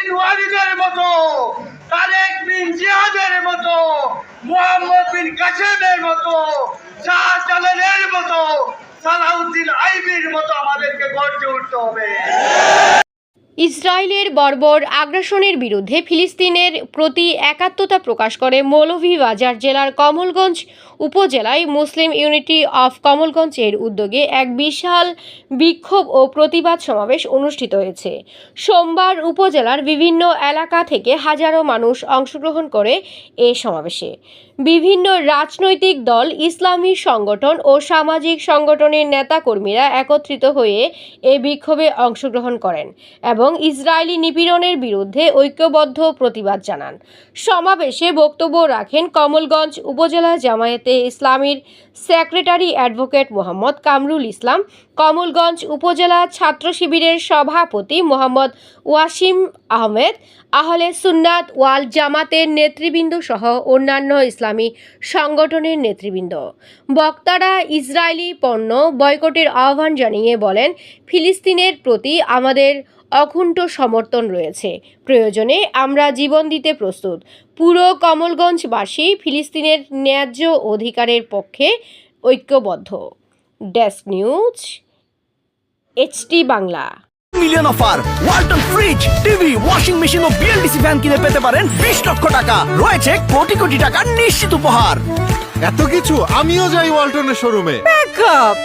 বিন ওয়ালিদের মতো, তারেক বিন জিয়াদের মতো, মোহাম্মদ বিন মতো, শাহজালালের মতো, সালাউদ্দিন মতো আমাদেরকে গর্জে উঠতে হবে। ইসরায়েলের বর্বর আগ্রাসনের বিরুদ্ধে ফিলিস্তিনের প্রতি একাত্মতা প্রকাশ করে মৌলভীবাজার জেলার কমলগঞ্জ উপজেলায় মুসলিম ইউনিটি অফ কমলগঞ্জ এর উদ্যোগে এক বিশাল বিক্ষোভ ও প্রতিবাদ সমাবেশ অনুষ্ঠিত হয়েছে। সোমবার উপজেলার বিভিন্ন এলাকা থেকে হাজারো মানুষ অংশগ্রহণ করে এ সমাবেশে। বিভিন্ন রাজনৈতিক দল, ইসলামী সংগঠন ও সামাজিক সংগঠনের নেতাকর্মীরা একত্রিত হয়ে এই বিক্ষোভে অংশগ্রহণ করেন এবং ইসরায়েলি নিপীড়নের বিরুদ্ধে ঐক্যবদ্ধ প্রতিবাদ জানান। সমাবেশে বক্তব্য রাখেন কমলগঞ্জ উপজেলা জামায়াতে ইসলামীর সেক্রেটারি অ্যাডভোকেট মোহাম্মদ কামরুল ইসলাম, কমলগঞ্জ উপজেলা ছাত্র শিবিরের সভাপতি মোহাম্মদ ওয়াসিম আহমেদ, আহলে সুন্নাত ওয়াল জামাতের নেতৃবৃন্দ সহ অন্যান্য ইসলামী সংগঠনের নেতৃবৃন্দ। বক্তারা ইসরায়েলি পণ্য বয়কটের আহ্বান জানিয়ে বলেন, ফিলিস্তিনের প্রতি আমাদের অকুণ্ঠ সমর্থন রয়েছে। প্রয়োজনে আমরা জীবন দিতে প্রস্তুত। পুরো কমলগঞ্জবাসী ফিলিস্তিনের ন্যায্য অধিকারের পক্ষে ঐক্যবদ্ধ। Desk news HT Bangla. Million offer Walton fridge TV washing machine ও বিএলডিসি ফ্যান কিনে পেতে পারেন বিশ লক্ষ টাকা। রয়েছে কোটি কোটি টাকার নিশ্চিত উপহার। এত কিছু আমিও যাই ওয়ালটনের শোরুমে ব্যাকআপ